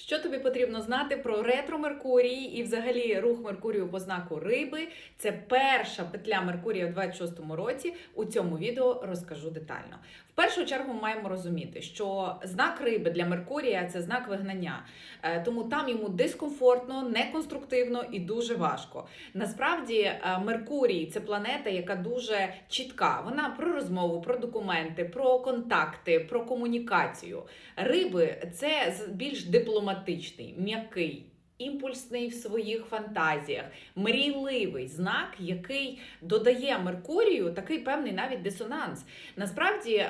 Що тобі потрібно знати про ретро Меркурій і взагалі рух Меркурію по знаку риби? Це перша петля Меркурія в 26-му році. У цьому відео розкажу детально. В першу чергу ми маємо розуміти, що знак риби для Меркурія це знак вигнання, Е, тому там йому дискомфортно, неконструктивно і дуже важко. Насправді, е, Меркурій це планета, яка дуже чітка. Вона про розмову, про документи, про контакти, про комунікацію. Риби це більш дипломатичний, м'який. Імпульсний в своїх фантазіях, мрійливий знак, який додає Меркурію такий певний навіть дисонанс. Насправді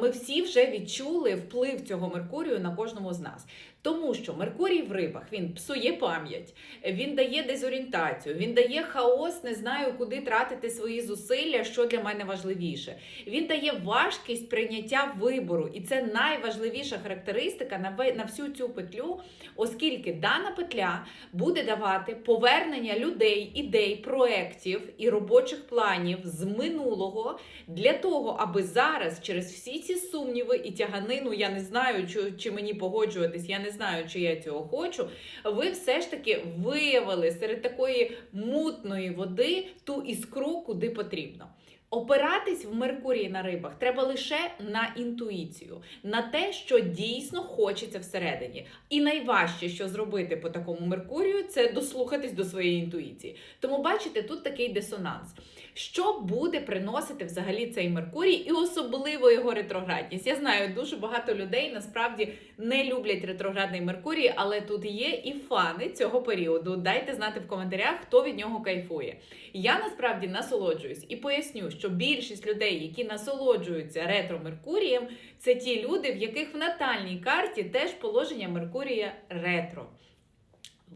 ми всі вже відчули вплив цього Меркурію на кожному з нас. Тому що Меркурій в рибах він псує пам'ять, він дає дезорієнтацію, він дає хаос, не знаю, куди тратити свої зусилля, що для мене важливіше. Він дає важкість прийняття вибору, і це найважливіша характеристика на всю цю петлю, оскільки дана петля буде давати повернення людей, ідей, проєктів і робочих планів з минулого для того, аби зараз через всі ці сумніви і тяганину, я не знаю, чи, чи мені погоджуватись, я не знаю, чи я цього хочу. Ви все ж таки виявили серед такої мутної води ту іскру, куди потрібно. Опиратись в Меркурії на рибах треба лише на інтуїцію, на те, що дійсно хочеться всередині. І найважче, що зробити по такому Меркурію, це дослухатись до своєї інтуїції. Тому бачите, тут такий дисонанс. Що буде приносити взагалі цей Меркурій, і особливо його ретроградність? Я знаю, дуже багато людей насправді не люблять ретроградний Меркурій, але тут є і фани цього періоду. Дайте знати в коментарях, хто від нього кайфує. Я насправді насолоджуюсь і поясню, що більшість людей, які насолоджуються ретро Меркурієм, це ті люди, в яких в натальній карті теж положення Меркурія ретро.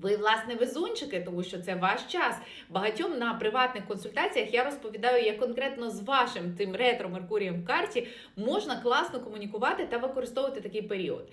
Ви, власне, везунчики, тому що це ваш час. Багатьом на приватних консультаціях я розповідаю, як конкретно з вашим тим ретро Меркурієм в карті можна класно комунікувати та використовувати такий період.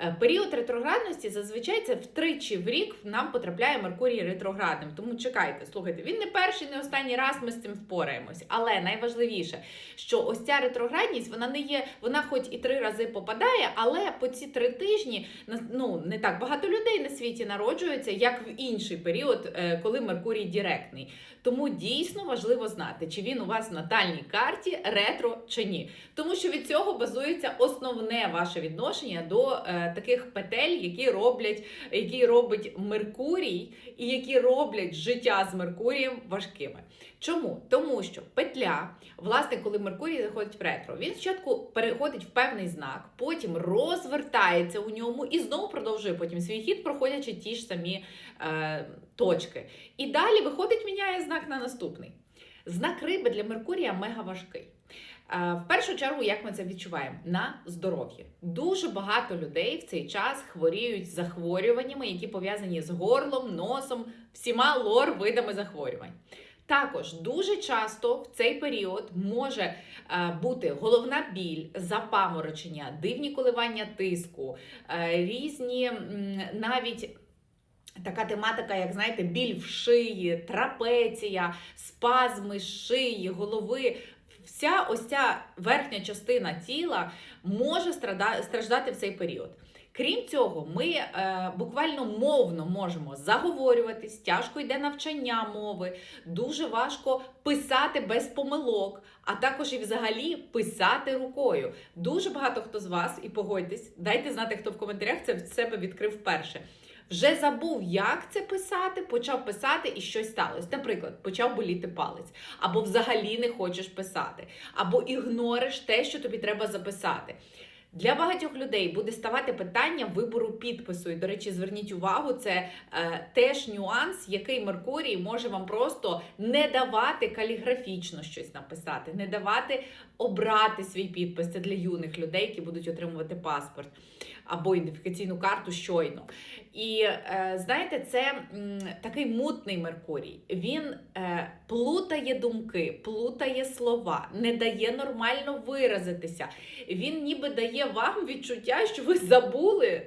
Е, Період ретроградності зазвичай це втричі в рік нам потрапляє Меркурій ретроградним. Тому чекайте, слухайте, він не перший, не останній раз ми з цим впораємось. Але найважливіше, що ось ця ретроградність, вона не є, вона хоч і три рази попадає, але по ці три тижні ну не так багато людей на світі народжується, як в інший період, е, коли Меркурій директний. Тому дійсно важливо знати, чи він у вас в натальній карті ретро чи ні. Тому що від цього базується основне ваше відношення до е, таких петель, які роблять, які робить Меркурій, і які роблять життя з Меркурієм важкими. Чому? Тому що петля, власне, коли Меркурій заходить в ретро, він спочатку переходить в певний знак, потім розвертається у ньому і знову продовжує потім свій хід, проходячи ті ж самі е, точки. І далі виходить, міняє знак на наступний. Знак риби для Меркурія мега важкий. Е, В першу чергу, як ми це відчуваємо? На здоров'я. Дуже багато людей в цей час хворіють захворюваннями, які пов'язані з горлом, носом, всіма лор видами захворювань. Також дуже часто в цей період може е, бути головна біль, запаморочення, дивні коливання тиску, е, різні навіть. Така тематика, як знаєте, біль в шиї, трапеція, спазми шиї, голови. Вся ось ця верхня частина тіла може страждати в цей період. Крім цього, ми е, буквально мовно можемо заговорюватись, тяжко йде навчання мови, дуже важко писати без помилок, а також і взагалі писати рукою. Дуже багато хто з вас, і погодьтесь, дайте знати, хто в коментарях це в себе відкрив вперше. Вже забув, як це писати, почав писати і щось сталося. Наприклад, почав боліти палець, або взагалі не хочеш писати, або ігнориш те, що тобі треба записати. Для багатьох людей буде ставати питання вибору підпису. І, до речі, зверніть увагу, це е, теж нюанс, який Меркурій може вам просто не давати каліграфічно щось написати, не давати обрати свій підпис. Це для юних людей, які будуть отримувати паспорт або ідентифікаційну карту щойно. І е, знаєте, це м, такий мутний Меркурій. Він е, плутає думки, плутає слова, не дає нормально виразитися. Він ніби дає вам відчуття, що ви забули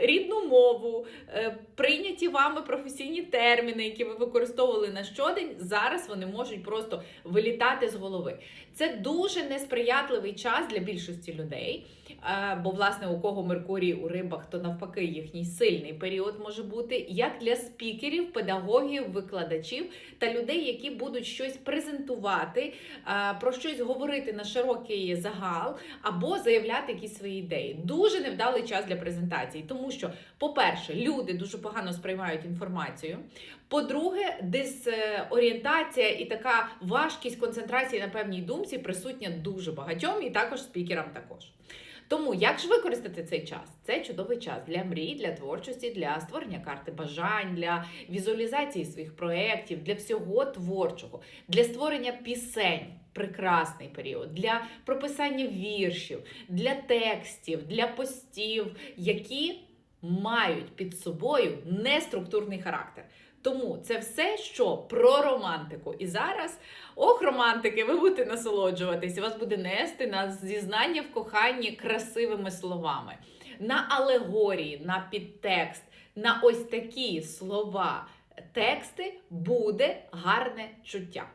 рідну мову, е, прийняті вами професійні терміни, які ви використовували на щодень, зараз вони можуть просто вилітати з голови. Це дуже несприятливий час для більшості людей. е, Бо, власне, у кого Меркурій у рибах, то навпаки їхній сильний період може бути як для спікерів, педагогів, викладачів та людей, які будуть щось презентувати, е, про щось говорити на широкий загал або заявляти якісь свої ідеї. Дуже невдалий час для презентації, тому що, по-перше, люди дуже погано сприймають інформацію. По-друге, дезорієнтація і така важкість концентрації на певній думці присутня дуже багатьом, і також спікерам також. Тому як ж використати цей час? Це чудовий час для мрій, для творчості, для створення карти бажань, для візуалізації своїх проєктів, для всього творчого, для створення пісень. Прекрасний період для прописання віршів, для текстів, для постів, які мають під собою неструктурний характер. Тому це все, що про романтику. І зараз, ох, романтики, ви будете насолоджуватись, вас буде нести на зізнання в коханні красивими словами, на алегорії, на підтекст, на ось такі слова, тексти буде гарне чуття.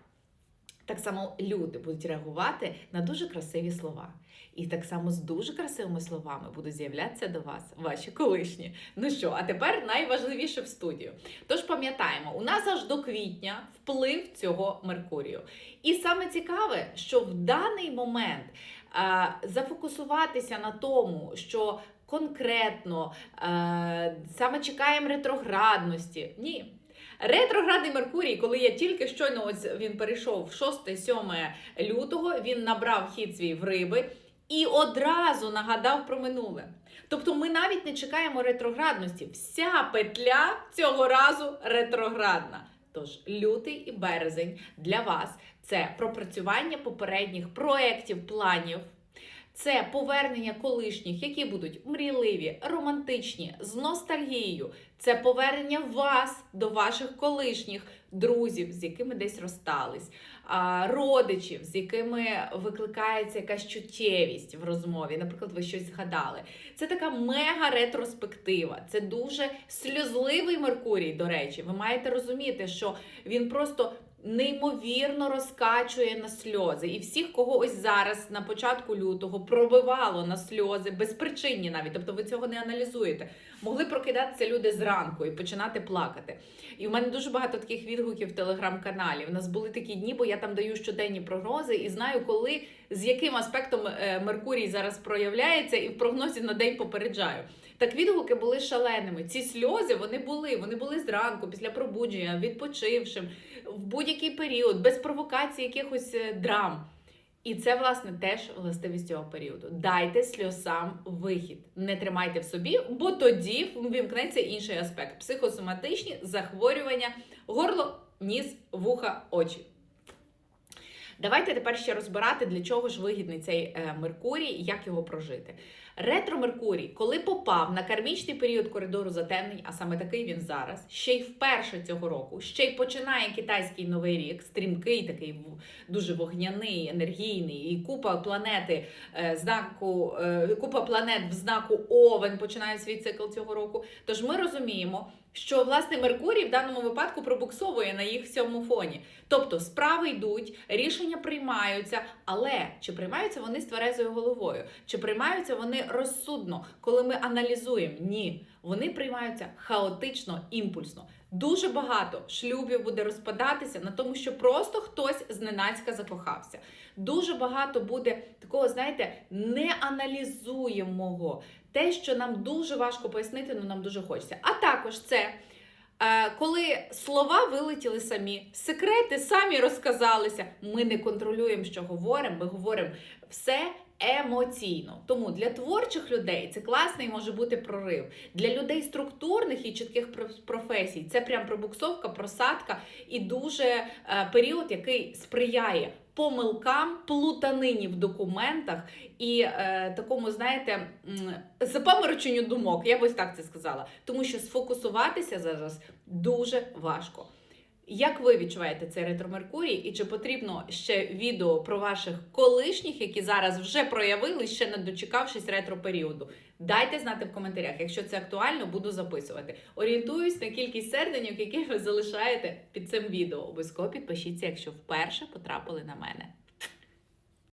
Так само люди будуть реагувати на дуже красиві слова. І так само з дуже красивими словами будуть з'являтися до вас ваші колишні. Ну що, а тепер найважливіше в студію. Тож пам'ятаємо, у нас аж до квітня вплив цього Меркурію. І саме цікаве, що в даний момент а, зафокусуватися на тому, що конкретно а, саме чекаємо ретроградності. Ні. Ретроградний Меркурій, коли я тільки щойно ось він перейшов 6-7 лютого, він набрав хід свій в риби і одразу нагадав про минуле. Тобто ми навіть не чекаємо ретроградності. Вся петля цього разу ретроградна. Тож лютий і березень для вас це пропрацювання попередніх проєктів, планів. Це повернення колишніх, які будуть мрійливі, романтичні, з ностальгією. Це повернення вас до ваших колишніх друзів, з якими десь розстались, родичів, з якими викликається якась чуттєвість в розмові. Наприклад, ви щось згадали. Це така мега ретроспектива. Це дуже сльозливий Меркурій, до речі. Ви маєте розуміти, що він просто неймовірно розкачує на сльози. І всіх, кого ось зараз на початку лютого пробивало на сльози, безпричинні навіть, тобто ви цього не аналізуєте. Могли прокидатися люди зранку і починати плакати. І в мене дуже багато таких відгуків в телеграм-каналі. У нас були такі дні, бо я там даю щоденні прогнози і знаю, коли з яким аспектом е, Меркурій зараз проявляється, і в прогнозі на день попереджаю. Так відгуки були шаленими. Ці сльози вони були. Вони були зранку, після пробудження, відпочившим, в будь-який період, без провокації якихось е, драм. І це, власне, теж властивість цього періоду. Дайте сльозам вихід. Не тримайте в собі, бо тоді вимкнеться інший аспект: психосоматичні захворювання, горло, ніс, вуха, очі. Давайте тепер ще розбирати, для чого ж вигідний цей е, Меркурій як його прожити. Ретро Меркурій, коли попав на кармічний період коридору затемнень, а саме такий він зараз, ще й вперше цього року, ще й починає китайський новий рік, стрімкий, такий дуже вогняний, енергійний, і купа планети е, знаку, е, купа планет в знаку Овен починає свій цикл цього року. Тож ми розуміємо, що власне Меркурій в даному випадку пробуксовує на їх всьому фоні. Тобто справи йдуть, рішення приймаються, але чи приймаються вони з тверезою головою? Чи приймаються вони розсудно, коли ми аналізуємо? Ні, вони приймаються хаотично, імпульсно. Дуже багато шлюбів буде розпадатися на тому, що просто хтось зненацька закохався. Дуже багато буде такого, знаєте, неаналізуємого. Те, що нам дуже важко пояснити, але нам дуже хочеться. А також це. е, Коли слова вилетіли самі, секрети самі розказалися, ми не контролюємо, що говоримо, ми говоримо все емоційно. Тому для творчих людей це класний може бути прорив. Для людей структурних і чітких проф- професій це прям пробуксовка, просадка і дуже е, період, який сприяє помилкам, плутанині в документах і е, такому, знаєте, запамороченню думок. Я б ось так це сказала. Тому що сфокусуватися зараз дуже важко. Як ви відчуваєте цей ретро Меркурій? І чи потрібно ще відео про ваших колишніх, які зараз вже проявили, ще не дочекавшись ретро періоду? Дайте знати в коментарях. Якщо це актуально, буду записувати. Орієнтуюсь на кількість серденьок, які ви залишаєте під цим відео. Обов'язково підпишіться, якщо вперше потрапили на мене.